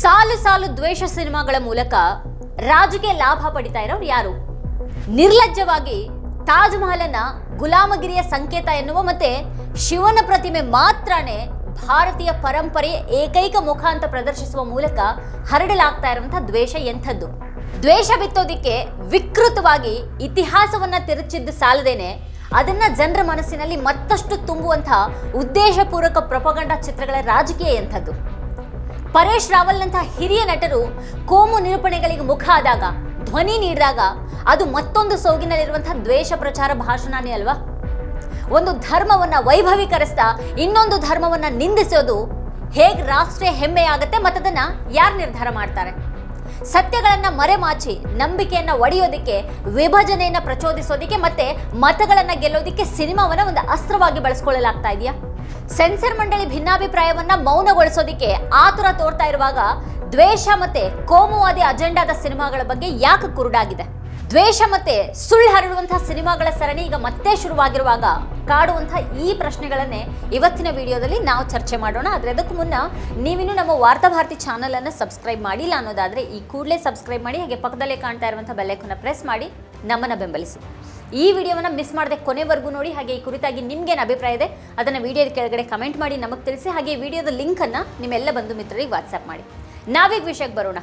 ಸಾಲು ಸಾಲು ದ್ವೇಷ ಸಿನಿಮಾಗಳ ಮೂಲಕ ರಾಜಕೀಯ ಲಾಭ ಪಡಿತಾ ಇರೋರು ಯಾರು? ನಿರ್ಲಜ್ಜವಾಗಿ ತಾಜ್ ಮಹಲನ್ನ ಗುಲಾಮಗಿರಿಯ ಸಂಕೇತ ಎನ್ನುವ ಮತ್ತೆ ಶಿವನ ಪ್ರತಿಮೆ ಮಾತ್ರನೇ ಭಾರತೀಯ ಪರಂಪರೆಯ ಏಕೈಕ ಮುಖ ಅಂತ ಪ್ರದರ್ಶಿಸುವ ಮೂಲಕ ಹರಡಲಾಗ್ತಾ ಇರುವಂತಹ ದ್ವೇಷ ಎಂಥದ್ದು? ದ್ವೇಷ ಬಿತ್ತೋದಿಕ್ಕೆ ವಿಕೃತವಾಗಿ ಇತಿಹಾಸವನ್ನ ತಿರುಚಿದ್ದು ಸಾಲದೇನೆ ಅದನ್ನ ಜನರ ಮನಸ್ಸಿನಲ್ಲಿ ಮತ್ತಷ್ಟು ತುಂಬುವಂತಹ ಉದ್ದೇಶಪೂರ್ವಕ ಪ್ರಪಗಂಡ ಚಿತ್ರಗಳ ರಾಜಕೀಯ ಎಂಥದ್ದು? ಪರೇಶ್ ರಾವಲ್ನಂತಹ ಹಿರಿಯ ನಟರು ಕೋಮು ನಿರೂಪಣೆಗಳಿಗೆ ಮುಖ ಆದಾಗ ಧ್ವನಿ ನೀಡಿದಾಗ ಅದು ಮತ್ತೊಂದು ಸೋಗಿನಲ್ಲಿರುವಂತಹ ದ್ವೇಷ ಪ್ರಚಾರ ಭಾಷಣನೇ ಅಲ್ವಾ? ಒಂದು ಧರ್ಮವನ್ನ ವೈಭವೀಕರಿಸ್ತಾ ಇನ್ನೊಂದು ಧರ್ಮವನ್ನ ನಿಂದಿಸೋದು ಹೇಗೆ ರಾಷ್ಟ್ರೀಯ ಹೆಮ್ಮೆ ಆಗುತ್ತೆ ಮತ್ತದನ್ನ ಯಾರು ನಿರ್ಧಾರ ಮಾಡ್ತಾರೆ? ಸತ್ಯಗಳನ್ನ ಮರೆಮಾಚಿ, ನಂಬಿಕೆಯನ್ನ ಒಡೆಯೋದಿಕ್ಕೆ, ವಿಭಜನೆಯನ್ನ ಪ್ರಚೋದಿಸೋದಿಕ್ಕೆ ಮತ್ತೆ ಮತಗಳನ್ನ ಗೆಲ್ಲೋದಿಕ್ಕೆ ಸಿನಿಮಾವನ್ನ ಒಂದು ಅಸ್ತ್ರವಾಗಿ ಬಳಸ್ಕೊಳ್ಳಲಾಗ್ತಾ ಇದೆಯಾ? ಸೆನ್ಸರ್ ಮಂಡಳಿ ಭಿನ್ನಾಭಿಪ್ರಾಯವನ್ನ ಮೌನಗೊಳಿಸೋದಿಕ್ಕೆ ಆತುರ ತೋರ್ತಾ ಇರುವಾಗ ದ್ವೇಷ ಮತ್ತೆ ಕೋಮುವಾದಿ ಅಜೆಂಡಾದ ಸಿನಿಮಾಗಳ ಬಗ್ಗೆ ಯಾಕೆ ಕುರುಡಾಗಿದೆ? ದ್ವೇಷ ಮತ್ತೆ ಸುಳ್ಳು ಹರಡುವಂತಹ ಸಿನಿಮಾಗಳ ಸರಣಿ ಈಗ ಮತ್ತೆ ಶುರುವಾಗಿರುವಾಗ ಕಾಡುವಂತಹ ಈ ಪ್ರಶ್ನೆಗಳನ್ನೇ ಇವತ್ತಿನ ವಿಡಿಯೋದಲ್ಲಿ ನಾವು ಚರ್ಚೆ ಮಾಡೋಣ. ಆದರೆ ಅದಕ್ಕೂ ಮುನ್ನ ನೀವಿನ್ನೂ ನಮ್ಮ ವಾರ್ತಾಭಾರತಿ ಚಾನಲನ್ನು ಸಬ್ಸ್ಕ್ರೈಬ್ ಮಾಡಿಲ್ಲ ಅನ್ನೋದಾದ್ರೆ ಈ ಕೂಡಲೇ ಸಬ್ಸ್ಕ್ರೈಬ್ ಮಾಡಿ, ಹಾಗೆ ಪಕ್ಕದಲ್ಲೇ ಕಾಣ್ತಾ ಇರುವಂಥ ಬೆಲೆಕನ್ನ ಪ್ರೆಸ್ ಮಾಡಿ, ನಮ್ಮನ್ನು ಬೆಂಬಲಿಸಿ. ಈ ವಿಡಿಯೋವನ್ನು ಮಿಸ್ ಮಾಡದೆ ಕೊನೆವರೆಗೂ ನೋಡಿ, ಹಾಗೆ ಈ ಕುರಿತಾಗಿ ನಿಮ್ಗೇನು ಅಭಿಪ್ರಾಯ ಇದೆ, ಅದನ್ನು ವಿಡಿಯೋದ ಕೆಳಗಡೆ ಕಮೆಂಟ್ ಮಾಡಿ, ನಮಗೆ ತಿಳಿಸಿ, ಹಾಗೆ ವಿಡಿಯೋದ ಲಿಂಕನ್ನು ನಿಮ್ಮೆಲ್ಲ ಬಂಧು ಮಿತ್ರರಿಗೆ ವಾಟ್ಸಪ್ ಮಾಡಿ. ನಾವೀಗ ವಿಷಯಕ್ಕೆ ಬರೋಣ.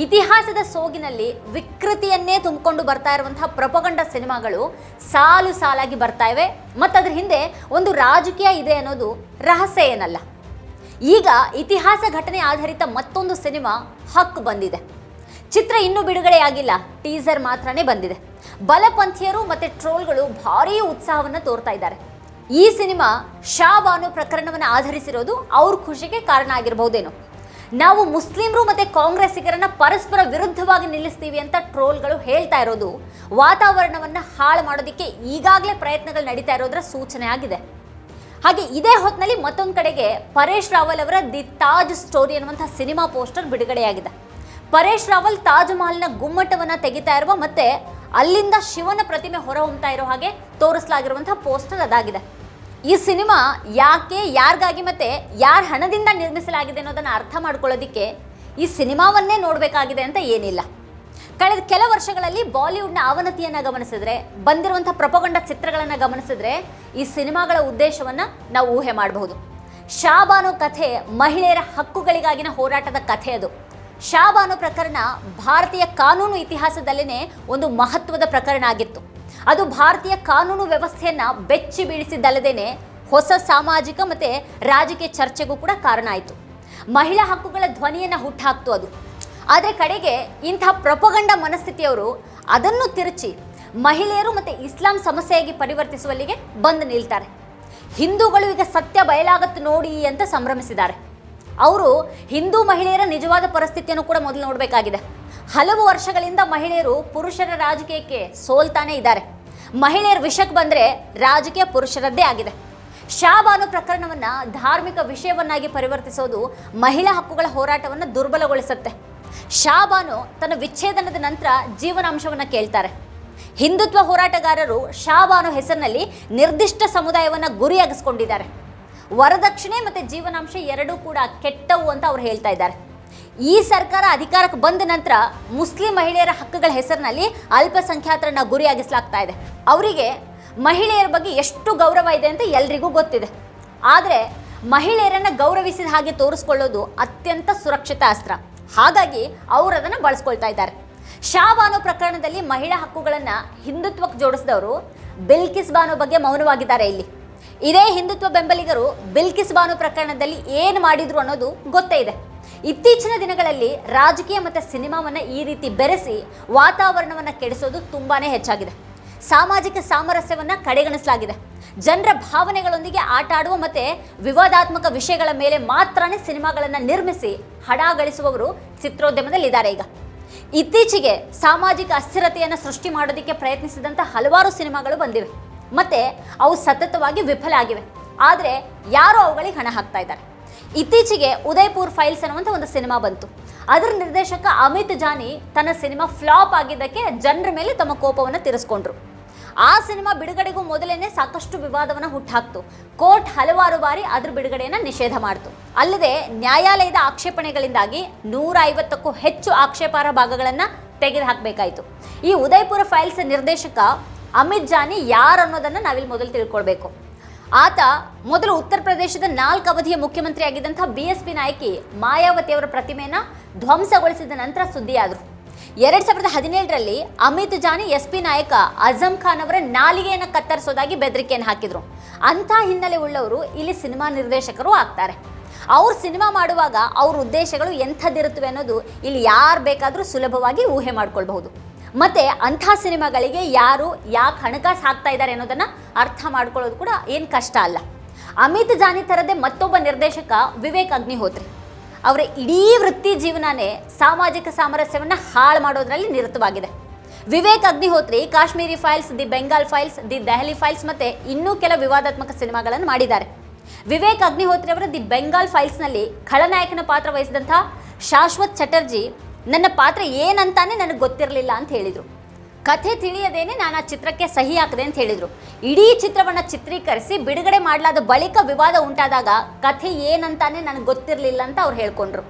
ಇತಿಹಾಸದ ಸೋಗಿನಲ್ಲಿ ವಿಕೃತಿಯನ್ನೇ ತುಂಬಿಕೊಂಡು ಬರ್ತಾ ಇರುವಂತಹ ಪ್ರಪಗಂಡ ಸಿನಿಮಾಗಳು ಸಾಲು ಸಾಲಾಗಿ ಬರ್ತಾ ಇವೆ. ಮತ್ತು ಅದ್ರ ಹಿಂದೆ ಒಂದು ರಾಜಕೀಯ ಇದೆ ಅನ್ನೋದು ರಹಸ್ಯ ಏನಲ್ಲ. ಈಗ ಇತಿಹಾಸ ಘಟನೆ ಆಧಾರಿತ ಮತ್ತೊಂದು ಸಿನಿಮಾ ಹಕ್ಕು ಬಂದಿದೆ. ಚಿತ್ರ ಇನ್ನೂ ಬಿಡುಗಡೆಯಾಗಿಲ್ಲ ಟೀಸರ್ ಮಾತ್ರನೇ ಬಂದಿದೆ. ಬಲಪಂಥೀಯರು ಮತ್ತು ಟ್ರೋಲ್ಗಳು ಭಾರೀ ಉತ್ಸಾಹವನ್ನು ತೋರ್ತಾ ಇದ್ದಾರೆ. ಈ ಸಿನಿಮಾ ಶಾ ಬಾನು ಪ್ರಕರಣವನ್ನು ಆಧರಿಸಿರೋದು ಅವ್ರ ಖುಷಿಗೆ ಕಾರಣ ಆಗಿರಬಹುದೇನೋ ನಾವು ಮುಸ್ಲಿಮರು ಮತ್ತು ಕಾಂಗ್ರೆಸ್ಸಿಗರನ್ನ ಪರಸ್ಪರ ವಿರುದ್ಧವಾಗಿ ನಿಲ್ಲಿಸ್ತೀವಿ ಅಂತ ಟ್ರೋಲ್ಗಳು ಹೇಳ್ತಾ ಇರೋದು. ವಾತಾವರಣವನ್ನು ಹಾಳು ಮಾಡೋದಕ್ಕೆ ಈಗಾಗಲೇ ಪ್ರಯತ್ನಗಳು ನಡೀತಾ ಇರೋದರ ಸೂಚನೆ ಆಗಿದೆ. ಹಾಗೆ ಇದೇ ಹೊತ್ತಿನಲ್ಲಿ ಮತ್ತೊಂದು ಕಡೆಗೆ ಪರೇಶ್ ರಾವಲ್ ಅವರ ದಿ ತಾಜ್ ಸ್ಟೋರಿ ಅನ್ನುವಂಥ ಸಿನಿಮಾ ಪೋಸ್ಟರ್ ಬಿಡುಗಡೆಯಾಗಿದೆ. ಪರೇಶ್ ರಾವಲ್ ತಾಜ್ ಮಹಲ್ನ ಗುಮ್ಮಟವನ್ನು ತೆಗಿತಾ ಇರುವ ಮತ್ತೆ ಅಲ್ಲಿಂದ ಶಿವನ ಪ್ರತಿಮೆ ಹೊರಹೊಮ್ತಾ ಇರೋ ಹಾಗೆ ತೋರಿಸಲಾಗಿರುವಂತಹ ಪೋಸ್ಟರ್ ಅದಾಗಿದೆ. ಈ ಸಿನಿಮಾ ಯಾಕೆ, ಯಾರಿಗಾಗಿ ಮತ್ತೆ ಯಾರ ಹಣದಿಂದ ನಿರ್ಮಿಸಲಾಗಿದೆ ಅನ್ನೋದನ್ನು ಅರ್ಥ ಮಾಡ್ಕೊಳ್ಳೋದಿಕ್ಕೆ ಈ ಸಿನಿಮಾವನ್ನೇ ನೋಡಬೇಕಾಗಿದೆ ಅಂತ ಏನಿಲ್ಲ. ಕಳೆದ ಕೆಲ ವರ್ಷಗಳಲ್ಲಿ ಬಾಲಿವುಡ್ನ ಅವನತಿಯನ್ನು ಗಮನಿಸಿದ್ರೆ, ಬಂದಿರುವಂಥ ಪ್ರಪಗೊಂಡ ಚಿತ್ರಗಳನ್ನು ಗಮನಿಸಿದ್ರೆ ಈ ಸಿನಿಮಾಗಳ ಉದ್ದೇಶವನ್ನು ನಾವು ಊಹೆ ಮಾಡಬಹುದು. ಶಾಬಾನು ಕಥೆ ಮಹಿಳೆಯರ ಹಕ್ಕುಗಳಿಗಾಗಿನ ಹೋರಾಟದ ಕಥೆ ಅದು. ಶಾಬಾನು ಪ್ರಕರಣ ಭಾರತೀಯ ಕಾನೂನು ಇತಿಹಾಸದಲ್ಲೇ ಒಂದು ಮಹತ್ವದ ಪ್ರಕರಣ ಆಗಿತ್ತು. ಅದು ಭಾರತೀಯ ಕಾನೂನು ವ್ಯವಸ್ಥೆಯನ್ನು ಬೆಚ್ಚಿ ಬೀಳಿಸಿದ್ದಲ್ಲದೇನೆ ಹೊಸ ಸಾಮಾಜಿಕ ಮತ್ತೆ ರಾಜಕೀಯ ಚರ್ಚೆಗೂ ಕೂಡ ಕಾರಣ ಆಯಿತು. ಮಹಿಳಾ ಹಕ್ಕುಗಳ ಧ್ವನಿಯನ್ನ ಹುಟ್ಟಾಕ್ತು ಅದು. ಆದರೆ ಕಡೆಗೆ ಇಂಥ ಪ್ರಪಗಂಡ ಮನಸ್ಥಿತಿಯವರು ಅದನ್ನು ತಿರುಚಿ ಮಹಿಳೆಯರು ಮತ್ತೆ ಇಸ್ಲಾಂ ಸಮಸ್ಯೆಯಾಗಿ ಪರಿವರ್ತಿಸುವಲ್ಲಿಗೆ ಬಂದು ನಿಲ್ತಾರೆ. ಹಿಂದೂಗಳು ಈಗ ಸತ್ಯ ಬಯಲಾಗತ್ತೆ ನೋಡಿ ಅಂತ ಸಂಭ್ರಮಿಸಿದ್ದಾರೆ. ಅವರು ಹಿಂದೂ ಮಹಿಳೆಯರ ನಿಜವಾದ ಪರಿಸ್ಥಿತಿಯನ್ನು ಕೂಡ ಮೊದಲು ನೋಡಬೇಕಾಗಿದೆ. ಹಲವು ವರ್ಷಗಳಿಂದ ಮಹಿಳೆಯರು ಪುರುಷರ ರಾಜಕೀಯಕ್ಕೆ ಸೋಲ್ತಾನೆ ಇದ್ದಾರೆ. ಮಹಿಳೆಯರ ವಿಷಯಕ್ಕೆ ಬಂದರೆ ರಾಜಕೀಯ ಪುರುಷರದ್ದೇ ಆಗಿದೆ. ಶಾಬಾನು ಪ್ರಕರಣವನ್ನು ಧಾರ್ಮಿಕ ವಿಷಯವನ್ನಾಗಿ ಪರಿವರ್ತಿಸೋದು ಮಹಿಳಾ ಹಕ್ಕುಗಳ ಹೋರಾಟವನ್ನು ದುರ್ಬಲಗೊಳಿಸುತ್ತೆ. ಶಾಬಾನು ತನ್ನ ವಿಚ್ಛೇದನದ ನಂತರ ಜೀವನಾಂಶವನ್ನು ಕೇಳ್ತಾರೆ. ಹಿಂದುತ್ವ ಹೋರಾಟಗಾರರು ಶಾಬಾನು ಹೆಸರಿನಲ್ಲಿ ನಿರ್ದಿಷ್ಟ ಸಮುದಾಯವನ್ನು ಗುರಿಯಾಗಿಸ್ಕೊಂಡಿದ್ದಾರೆ. ವರದಕ್ಷಿಣೆ ಮತ್ತು ಜೀವನಾಂಶ ಎರಡೂ ಕೂಡ ಕೆಟ್ಟವು ಅಂತ ಅವ್ರು ಹೇಳ್ತಾ ಇದ್ದಾರೆ. ಈ ಸರ್ಕಾರ ಅಧಿಕಾರಕ್ಕೆ ಬಂದ ನಂತರ ಮುಸ್ಲಿಂ ಮಹಿಳೆಯರ ಹಕ್ಕುಗಳ ಹೆಸರಿನಲ್ಲಿ ಅಲ್ಪಸಂಖ್ಯಾತರನ್ನ ಗುರಿಯಾಗಿಸಲಾಗ್ತಾ ಇದೆ. ಅವರಿಗೆ ಮಹಿಳೆಯರ ಬಗ್ಗೆ ಎಷ್ಟು ಗೌರವ ಇದೆ ಅಂತ ಎಲ್ರಿಗೂ ಗೊತ್ತಿದೆ. ಆದರೆ ಮಹಿಳೆಯರನ್ನ ಗೌರವಿಸಿದ ಹಾಗೆ ತೋರಿಸ್ಕೊಳ್ಳೋದು ಅತ್ಯಂತ ಸುರಕ್ಷಿತ ಅಸ್ತ್ರ. ಹಾಗಾಗಿ ಅವರು ಅದನ್ನು ಬಳಸ್ಕೊಳ್ತಾ ಇದ್ದಾರೆ. ಶಾಬಾನು ಪ್ರಕರಣದಲ್ಲಿ ಮಹಿಳಾ ಹಕ್ಕುಗಳನ್ನು ಹಿಂದುತ್ವಕ್ಕೆ ಜೋಡಿಸಿದವರು ಬಿಲ್ಕಿಸ್ ಬಾನು ಬಗ್ಗೆ ಮೌನವಾಗಿದ್ದಾರೆ ಇಲ್ಲಿ. ಇದೇ ಹಿಂದುತ್ವ ಬೆಂಬಲಿಗರು ಬಿಲ್ಕಿಸ್ ಬಾನು ಪ್ರಕರಣದಲ್ಲಿ ಏನು ಮಾಡಿದ್ರು ಅನ್ನೋದು ಗೊತ್ತೇ ಇದೆ. ಇತ್ತೀಚಿನ ದಿನಗಳಲ್ಲಿ ರಾಜಕೀಯ ಮತ್ತು ಸಿನಿಮಾವನ್ನು ಈ ರೀತಿ ಬೆರೆಸಿ ವಾತಾವರಣವನ್ನು ಕೆಡಿಸೋದು ತುಂಬಾ ಹೆಚ್ಚಾಗಿದೆ. ಸಾಮಾಜಿಕ ಸಾಮರಸ್ಯವನ್ನು ಕಡೆಗಣಿಸಲಾಗಿದೆ. ಜನರ ಭಾವನೆಗಳೊಂದಿಗೆ ಆಟ ಆಡುವ ಮತ್ತು ವಿವಾದಾತ್ಮಕ ವಿಷಯಗಳ ಮೇಲೆ ಮಾತ್ರನೇ ಸಿನಿಮಾಗಳನ್ನು ನಿರ್ಮಿಸಿ ಹಣ ಗಳಿಸುವವರು ಚಿತ್ರೋದ್ಯಮದಲ್ಲಿದ್ದಾರೆ ಈಗ. ಇತ್ತೀಚೆಗೆ ಸಾಮಾಜಿಕ ಅಸ್ಥಿರತೆಯನ್ನು ಸೃಷ್ಟಿ ಮಾಡೋದಕ್ಕೆ ಪ್ರಯತ್ನಿಸಿದಂಥ ಹಲವಾರು ಸಿನಿಮಾಗಳು ಬಂದಿವೆ. ಮತ್ತು ಅವು ಸತತವಾಗಿ ವಿಫಲ ಆಗಿವೆ. ಆದರೆ ಯಾರು ಅವುಗಳಿಗೆ ಹಣ ಹಾಕ್ತಾ ಇದ್ದಾರೆ. ಇತ್ತೀಚೆಗೆ ಉದಯ್ಪುರ್ ಫೈಲ್ಸ್ ಅನ್ನುವಂಥ ಒಂದು ಸಿನಿಮಾ ಬಂತು. ಅದರ ನಿರ್ದೇಶಕ ಅಮಿತ್ ಜಾನಿ ತನ್ನ ಸಿನಿಮಾ ಫ್ಲಾಪ್ ಆಗಿದ್ದಕ್ಕೆ ಜನರ ಮೇಲೆ ತಮ್ಮ ಕೋಪವನ್ನು ತೀರಿಸ್ಕೊಂಡ್ರು. ಆ ಸಿನಿಮಾ ಬಿಡುಗಡೆಗೂ ಮೊದಲೇನೆ ಸಾಕಷ್ಟು ವಿವಾದವನ್ನು ಹುಟ್ಟಾಕ್ತು. ಕೋರ್ಟ್ ಹಲವಾರು ಬಾರಿ ಅದ್ರ ಬಿಡುಗಡೆಯನ್ನು ನಿಷೇಧ ಮಾಡಿತು. ಅಲ್ಲದೆ ನ್ಯಾಯಾಲಯದ ಆಕ್ಷೇಪಣೆಗಳಿಂದಾಗಿ ನೂರ ಐವತ್ತಕ್ಕೂ ಹೆಚ್ಚು ಆಕ್ಷೇಪಾರ ಭಾಗಗಳನ್ನು ತೆಗೆದುಹಾಕಬೇಕಾಯಿತು. ಈ ಉದಯ್ಪುರ ಫೈಲ್ಸ್ ನಿರ್ದೇಶಕ ಅಮಿತ್ ಜಾನಿ ಯಾರು ಅನ್ನೋದನ್ನು ನಾವಿಲ್ಲಿ ಮೊದಲು ತಿಳ್ಕೊಳ್ಬೇಕು. ಆತ ಮೊದಲು ಉತ್ತರ ಪ್ರದೇಶದ ನಾಲ್ಕು ಅವಧಿಯ ಮುಖ್ಯಮಂತ್ರಿ ಆಗಿದ್ದಂಥ ಬಿ ಎಸ್ ಪಿ ನಾಯಕಿ ಮಾಯಾವತಿಯವರ ಪ್ರತಿಮೆಯನ್ನ ಧ್ವಂಸಗೊಳಿಸಿದ ನಂತರ ಸುದ್ದಿಯಾದರು. ಎರಡ್ ಸಾವಿರದ ಹದಿನೇಳರಲ್ಲಿ ಅಮಿತ್ ಜಾನಿ ಎಸ್ ಪಿ ನಾಯಕ ಅಜಮ್ ಖಾನ್ ಅವರ ನಾಲಿಗೆಯನ್ನು ಕತ್ತರಿಸೋದಾಗಿ ಬೆದರಿಕೆಯನ್ನು ಹಾಕಿದ್ರು. ಅಂಥ ಹಿನ್ನೆಲೆ ಉಳ್ಳವರು ಇಲ್ಲಿ ಸಿನಿಮಾ ನಿರ್ದೇಶಕರು ಆಗ್ತಾರೆ. ಅವ್ರು ಸಿನಿಮಾ ಮಾಡುವಾಗ ಅವ್ರ ಉದ್ದೇಶಗಳು ಎಂಥದ್ದಿರುತ್ತವೆ ಅನ್ನೋದು ಇಲ್ಲಿ ಯಾರು ಬೇಕಾದರೂ ಸುಲಭವಾಗಿ ಊಹೆ ಮಾಡ್ಕೊಳ್ಬಹುದು. ಮತ್ತೆ ಅಂಥ ಸಿನಿಮಾಗಳಿಗೆ ಯಾರು ಯಾಕೆ ಹಣಕಾಸು ಹಾಕ್ತಾ ಇದ್ದಾರೆ ಅನ್ನೋದನ್ನು ಅರ್ಥ ಮಾಡ್ಕೊಳ್ಳೋದು ಕೂಡ ಏನು ಕಷ್ಟ ಅಲ್ಲ. ಅಮಿತ್ ಜಾನಿ ಥರದೇ ಮತ್ತೊಬ್ಬ ನಿರ್ದೇಶಕ ವಿವೇಕ್ ಅಗ್ನಿಹೋತ್ರಿ. ಅವರ ಇಡೀ ವೃತ್ತಿ ಜೀವನನೇ ಸಾಮಾಜಿಕ ಸಾಮರಸ್ಯವನ್ನು ಹಾಳು ಮಾಡೋದ್ರಲ್ಲಿ ನಿರತವಾಗಿದೆ. Vivek Agnihotri, Kashmiri files, the Bengal files, the Delhi files ಮತ್ತು ಇನ್ನೂ ಕೆಲ ವಿವಾದಾತ್ಮಕ ಸಿನಿಮಾಗಳನ್ನು ಮಾಡಿದ್ದಾರೆ. ವಿವೇಕ್ ಅಗ್ನಿಹೋತ್ರಿ ಅವರ ದಿ ಬೆಂಗಾಲ್ ಫೈಲ್ಸ್ನಲ್ಲಿ ಖಳನಾಯಕನ ಪಾತ್ರ ವಹಿಸಿದಂಥ ಶಾಶ್ವತ್ ಚಟರ್ಜಿ ನನ್ನ ಪಾತ್ರ ಏನಂತಾನೆ ನನಗೆ ಗೊತ್ತಿರಲಿಲ್ಲ ಅಂತ ಹೇಳಿದರು. ಕಥೆ ತಿಳಿಯದೇನೆ ನಾನು ಆ ಚಿತ್ರಕ್ಕೆ ಸಹಿ ಹಾಕಿದೆ ಅಂತ ಹೇಳಿದರು. ಇಡೀ ಚಿತ್ರವನ್ನು ಚಿತ್ರೀಕರಿಸಿ ಬಿಡುಗಡೆ ಮಾಡಲಾದ ಬಳಿಕ ವಿವಾದ ಉಂಟಾದಾಗ ಕಥೆ ಏನಂತಾನೆ ನನಗೆ ಗೊತ್ತಿರಲಿಲ್ಲ ಅಂತ ಅವ್ರು ಹೇಳ್ಕೊಂಡ್ರು.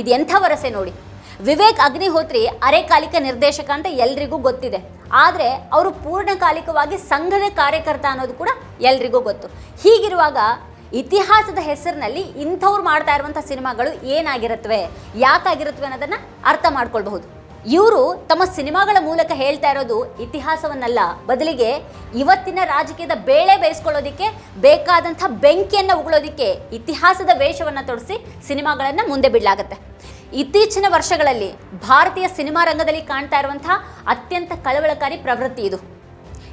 ಇದು ಎಂಥ ವರಸೆ ನೋಡಿ. ವಿವೇಕ್ ಅಗ್ನಿಹೋತ್ರಿ ಅರೆಕಾಲಿಕ ನಿರ್ದೇಶಕ ಅಂತ ಎಲ್ರಿಗೂ ಗೊತ್ತಿದೆ. ಆದರೆ ಅವರು ಪೂರ್ಣಕಾಲಿಕವಾಗಿ ಸಂಘದ ಕಾರ್ಯಕರ್ತ ಅನ್ನೋದು ಕೂಡ ಎಲ್ರಿಗೂ ಗೊತ್ತು. ಹೀಗಿರುವಾಗ ಇತಿಹಾಸದ ಹೆಸರಿನಲ್ಲಿ ಇಂಥವ್ರು ಮಾಡ್ತಾ ಇರುವಂಥ ಸಿನಿಮಾಗಳು ಏನಾಗಿರುತ್ತವೆ ಯಾಕಾಗಿರುತ್ತವೆ ಅನ್ನೋದನ್ನು ಅರ್ಥ ಮಾಡ್ಕೊಳ್ಬಹುದು. ಇವರು ತಮ್ಮ ಸಿನಿಮಾಗಳ ಮೂಲಕ ಹೇಳ್ತಾ ಇರೋದು ಇತಿಹಾಸವನ್ನಲ್ಲ, ಬದಲಿಗೆ ಇವತ್ತಿನ ರಾಜಕೀಯದ ಬೇಳೆ ಬೇಯಿಸ್ಕೊಳ್ಳೋದಿಕ್ಕೆ ಬೇಕಾದಂಥ ಬೆಂಕಿಯನ್ನು ಉಗುಳೋದಿಕ್ಕೆ ಇತಿಹಾಸದ ವೇಷವನ್ನು ತೊಡಿಸಿ ಸಿನಿಮಾಗಳನ್ನು ಮುಂದೆ ಬಿಡಲಾಗತ್ತೆ. ಇತ್ತೀಚಿನ ವರ್ಷಗಳಲ್ಲಿ ಭಾರತೀಯ ಸಿನಿಮಾ ರಂಗದಲ್ಲಿ ಕಾಣ್ತಾ ಇರುವಂಥ ಅತ್ಯಂತ ಕಳವಳಕಾರಿ ಪ್ರವೃತ್ತಿ ಇದು.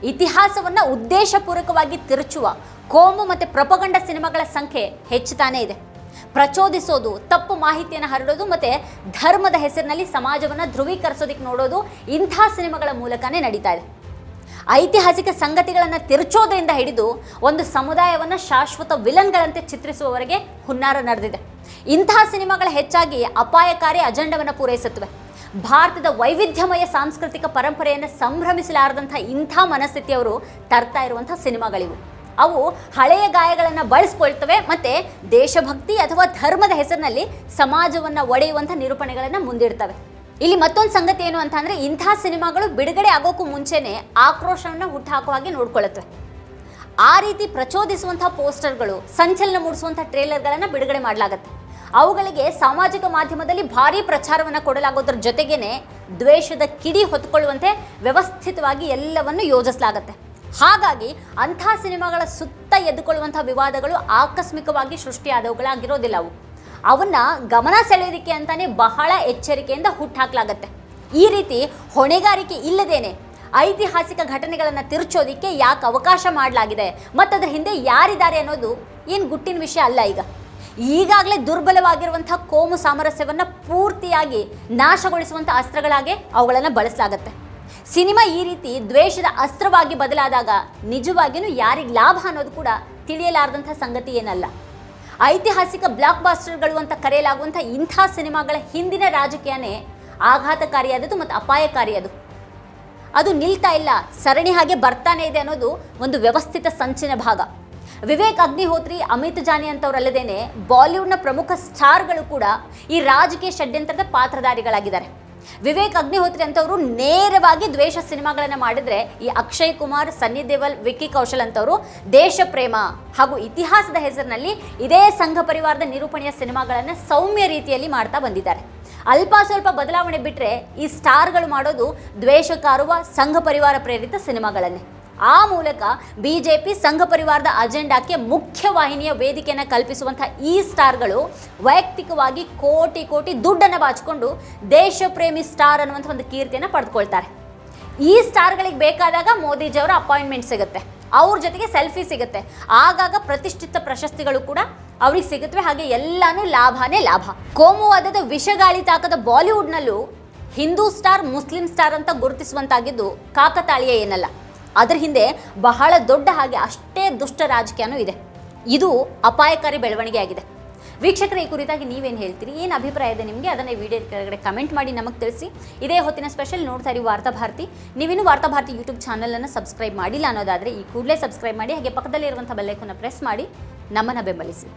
ಇತಿಹಾಸವನ್ನು ಉದ್ದೇಶಪೂರ್ವಕವಾಗಿ ತಿರುಚುವ ಕೋಮು ಮತ್ತು ಪ್ರಪಗಂಡ ಸಿನಿಮಾಗಳ ಸಂಖ್ಯೆ ಹೆಚ್ಚುತ್ತಾನೇ ಇದೆ. ಪ್ರಚೋದಿಸೋದು, ತಪ್ಪು ಮಾಹಿತಿಯನ್ನು ಹರಡೋದು ಮತ್ತು ಧರ್ಮದ ಹೆಸರಿನಲ್ಲಿ ಸಮಾಜವನ್ನು ಧ್ರುವೀಕರಿಸೋದಕ್ಕೆ ನೋಡೋದು ಇಂಥ ಸಿನಿಮಾಗಳ ಮೂಲಕನೇ ನಡೀತಾ ಇದೆ. ಐತಿಹಾಸಿಕ ಸಂಗತಿಗಳನ್ನು ತಿರುಚೋದ್ರಿಂದ ಹಿಡಿದು ಒಂದು ಸಮುದಾಯವನ್ನು ಶಾಶ್ವತ ವಿಲನ್ಗಳಂತೆ ಚಿತ್ರಿಸುವವರೆಗೆ ಹುನ್ನಾರ ನಡೆದಿದೆ. ಇಂತಹ ಸಿನಿಮಾಗಳು ಹೆಚ್ಚಾಗಿ ಅಪಾಯಕಾರಿ ಅಜೆಂಡವನ್ನು ಪೂರೈಸುತ್ತವೆ. ಭಾರತದ ವೈವಿಧ್ಯಮಯ ಸಾಂಸ್ಕೃತಿಕ ಪರಂಪರೆಯನ್ನು ಸಂಭ್ರಮಿಸಲಾರದಂಥ ಇಂಥ ಮನಸ್ಥಿತಿಯವರು ತರ್ತಾ ಇರುವಂಥ ಸಿನಿಮಾಗಳಿವು. ಅವು ಹಳೆಯ ಗಾಯಗಳನ್ನು ಬಳಸ್ಕೊಳ್ತವೆ ಮತ್ತು ದೇಶಭಕ್ತಿ ಅಥವಾ ಧರ್ಮದ ಹೆಸರಿನಲ್ಲಿ ಸಮಾಜವನ್ನು ಒಡೆಯುವಂಥ ನಿರೂಪಣೆಗಳನ್ನು ಮುಂದಿಡ್ತವೆ. ಇಲ್ಲಿ ಮತ್ತೊಂದು ಸಂಗತಿ ಏನು ಅಂತ ಅಂದರೆ ಇಂಥ ಸಿನಿಮಾಗಳು ಬಿಡುಗಡೆ ಆಗೋಕ್ಕೂ ಮುಂಚೆನೇ ಆಕ್ರೋಶವನ್ನು ಹುಟ್ಟುಹಾಕುವ ಹಾಗೆ ನೋಡ್ಕೊಳ್ಳುತ್ತವೆ ಆ ರೀತಿ ಪ್ರಚೋದಿಸುವಂಥ ಪೋಸ್ಟರ್ಗಳು, ಸಂಚಲನ ಮೂಡಿಸುವಂಥ ಟ್ರೇಲರ್ಗಳನ್ನು ಬಿಡುಗಡೆ ಮಾಡಲಾಗುತ್ತೆ. ಅವುಗಳಿಗೆ ಸಾಮಾಜಿಕ ಮಾಧ್ಯಮದಲ್ಲಿ ಭಾರೀ ಪ್ರಚಾರವನ್ನು ಕೊಡಲಾಗೋದ್ರ ಜೊತೆಗೇನೆ ದ್ವೇಷದ ಕಿಡಿ ಹೊತ್ಕೊಳ್ಳುವಂತೆ ವ್ಯವಸ್ಥಿತವಾಗಿ ಎಲ್ಲವನ್ನು ಯೋಜಿಸಲಾಗುತ್ತೆ. ಹಾಗಾಗಿ ಅಂಥ ಸಿನಿಮಾಗಳ ಸುತ್ತ ಎದ್ದುಕೊಳ್ಳುವಂಥ ವಿವಾದಗಳು ಆಕಸ್ಮಿಕವಾಗಿ ಸೃಷ್ಟಿಯಾದವುಗಳಾಗಿರೋದಿಲ್ಲ ಅವು. ಅವನ್ನ ಗಮನ ಸೆಳೆಯೋದಕ್ಕೆ ಅಂತಾನೆ ಬಹಳ ಎಚ್ಚರಿಕೆಯಿಂದ ಹುಟ್ಟಾಕ್ಲಾಗತ್ತೆ ಈ ರೀತಿ ಹೊಣೆಗಾರಿಕೆ ಇಲ್ಲದೇನೆ ಐತಿಹಾಸಿಕ ಘಟನೆಗಳನ್ನು ತಿರುಚೋದಿಕ್ಕೆ ಯಾಕೆ ಅವಕಾಶ ಮಾಡಲಾಗಿದೆ ಮತ್ತದ್ರ ಹಿಂದೆ ಯಾರಿದ್ದಾರೆ ಅನ್ನೋದು ಏನು ಗುಟ್ಟಿನ ವಿಷಯ ಅಲ್ಲ ಈಗ. ಈಗಾಗಲೇ ದುರ್ಬಲವಾಗಿರುವಂತಹ ಕೋಮು ಸಾಮರಸ್ಯವನ್ನು ಪೂರ್ತಿಯಾಗಿ ನಾಶಗೊಳಿಸುವಂಥ ಅಸ್ತ್ರಗಳಾಗೆ ಅವುಗಳನ್ನು ಬಳಸಲಾಗತ್ತೆ. ಸಿನಿಮಾ ಈ ರೀತಿ ದ್ವೇಷದ ಅಸ್ತ್ರವಾಗಿ ಬದಲಾದಾಗ ನಿಜವಾಗಿಯೂ ಯಾರಿಗೆ ಲಾಭ ಅನ್ನೋದು ಕೂಡ ತಿಳಿಯಲಾರದಂಥ ಸಂಗತಿ ಏನಲ್ಲ. ಐತಿಹಾಸಿಕ ಬ್ಲಾಕ್ ಬಾಸ್ಟರ್ಗಳು ಅಂತ ಕರೆಯಲಾಗುವಂಥ ಇಂಥ ಸಿನಿಮಾಗಳ ಹಿಂದಿನ ರಾಜಕೀಯನೇ ಆಘಾತಕಾರಿಯಾದದ್ದು ಮತ್ತು ಅಪಾಯಕಾರಿಯದು. ಅದು ನಿಲ್ತಾ ಇಲ್ಲ, ಸರಣಿ ಹಾಗೆ ಬರ್ತಾನೆ ಇದೆ ಅನ್ನೋದು ಒಂದು ವ್ಯವಸ್ಥಿತ ಸಂಚಿನ ಭಾಗ. ವಿವೇಕ್ ಅಗ್ನಿಹೋತ್ರಿ, ಅಮಿತ್ ಜಾನಿ ಅಂತವರಲ್ಲದೇನೆ ಬಾಲಿವುಡ್ನ ಪ್ರಮುಖ ಸ್ಟಾರ್ಗಳು ಕೂಡ ಈ ರಾಜಕೀಯ ಷಡ್ಯಂತ್ರದ ಪಾತ್ರಧಾರಿಗಳಾಗಿದ್ದಾರೆ. ವಿವೇಕ್ ಅಗ್ನಿಹೋತ್ರಿ ಅಂತವರು ನೇರವಾಗಿ ದ್ವೇಷ ಸಿನಿಮಾಗಳನ್ನು ಮಾಡಿದ್ರೆ ಈ ಅಕ್ಷಯ್ ಕುಮಾರ್, ಸನ್ನಿ ದೇವಲ್, ವಿಕ್ಕಿ ಕೌಶಲ್ ಅಂತವರು ದೇಶ ಪ್ರೇಮ ಹಾಗೂ ಇತಿಹಾಸದ ಹೆಸರಿನಲ್ಲಿ ಇದೇ ಸಂಘ ಪರಿವಾರದ ನಿರೂಪಣೆಯ ಸಿನಿಮಾಗಳನ್ನು ಸೌಮ್ಯ ರೀತಿಯಲ್ಲಿ ಮಾಡ್ತಾ ಬಂದಿದ್ದಾರೆ. ಅಲ್ಪ ಸ್ವಲ್ಪ ಬದಲಾವಣೆ ಬಿಟ್ಟರೆ ಈ ಸ್ಟಾರ್ಗಳು ಮಾಡೋದು ದ್ವೇಷ ಕಾರುವ ಸಂಘ ಪರಿವಾರ ಪ್ರೇರಿತ ಸಿನಿಮಾಗಳನ್ನೇ. ಆ ಮೂಲಕ ಬಿಜೆಪಿ ಸಂಘ ಪರಿವಾರದ ಅಜೆಂಡಾಕ್ಕೆ ಮುಖ್ಯವಾಹಿನಿಯ ವೇದಿಕೆಯನ್ನು ಕಲ್ಪಿಸುವಂಥ ಈ ಸ್ಟಾರ್ಗಳು ವೈಯಕ್ತಿಕವಾಗಿ ಕೋಟಿ ಕೋಟಿ ದುಡ್ಡನ್ನು ಬಾಚಿಕೊಂಡು ದೇಶ ಪ್ರೇಮಿ ಸ್ಟಾರ್ ಅನ್ನುವಂಥ ಒಂದು ಕೀರ್ತಿಯನ್ನು ಪಡೆದುಕೊಳ್ತಾರೆ. ಈ ಸ್ಟಾರ್ಗಳಿಗೆ ಬೇಕಾದಾಗ ಮೋದಿಜಿಯವರ ಅಪಾಯಿಂಟ್ಮೆಂಟ್ ಸಿಗುತ್ತೆ. ಅವ್ರ ಜೊತೆಗೆ ಸೆಲ್ಫಿ ಸಿಗುತ್ತೆ. ಆಗಾಗ ಪ್ರತಿಷ್ಠಿತ ಪ್ರಶಸ್ತಿಗಳು ಕೂಡ ಅವ್ರಿಗೆ ಸಿಗುತ್ತವೆ. ಹಾಗೆ ಎಲ್ಲಾನು ಲಾಭನೇ ಲಾಭ. ಕೋಮುವಾದದ ವಿಷಗಾಳಿ ತಾಕದ ಬಾಲಿವುಡ್ನಲ್ಲೂ ಹಿಂದೂ ಸ್ಟಾರ್, ಮುಸ್ಲಿಂ ಸ್ಟಾರ್ ಅಂತ ಗುರುತಿಸುವಂತಾಗಿದ್ದು ಕಾಕತಾಳೀಯ ಏನಲ್ಲ. ಅದರ ಹಿಂದೆ ಬಹಳ ದೊಡ್ಡ ಹಾಗೆ ಅಷ್ಟೇ ದುಷ್ಟ ರಾಜಕೀಯನೂ ಇದೆ. ಇದು ಅಪಾಯಕಾರಿ ಬೆಳವಣಿಗೆ ಆಗಿದೆ ವೀಕ್ಷಕರ, ಈ ಕುರಿತಾಗಿ ನೀವೇನು ಹೇಳ್ತೀರಿ? ಏನು ಅಭಿಪ್ರಾಯ ಇದೆ ನಿಮಗೆ? ಅದನ್ನು ವಿಡಿಯೋ ಕೆಳಗಡೆ ಕಮೆಂಟ್ ಮಾಡಿ ನಮಗೆ ತಿಳಿಸಿ. ಇದೇ ಹೊತ್ತಿನ ಸ್ಪೆಷಲ್ ನೋಡ್ತಾ ಇರಿ ವಾರ್ತಾಭಾರತಿ ನೀವಿನ್ನೂ ವಾರ್ತಾ ಭಾರತಿ ಯೂಟ್ಯೂಬ್ ಚಾನಲನ್ನು ಸಬ್ಸ್ಕ್ರೈಬ್ ಮಾಡಿಲ್ಲ ಅನ್ನೋದಾದರೆ ಈ ಕೂಡಲೇ ಸಬ್ಸ್ಕ್ರೈಬ್ ಮಾಡಿ, ಹಾಗೆ ಪಕ್ಕದಲ್ಲಿರುವಂಥ ಬೆಲ್ಲೈಕನ್ನು ಪ್ರೆಸ್ ಮಾಡಿ, ನಮ್ಮನ್ನು ಬೆಂಬಲಿಸಿ.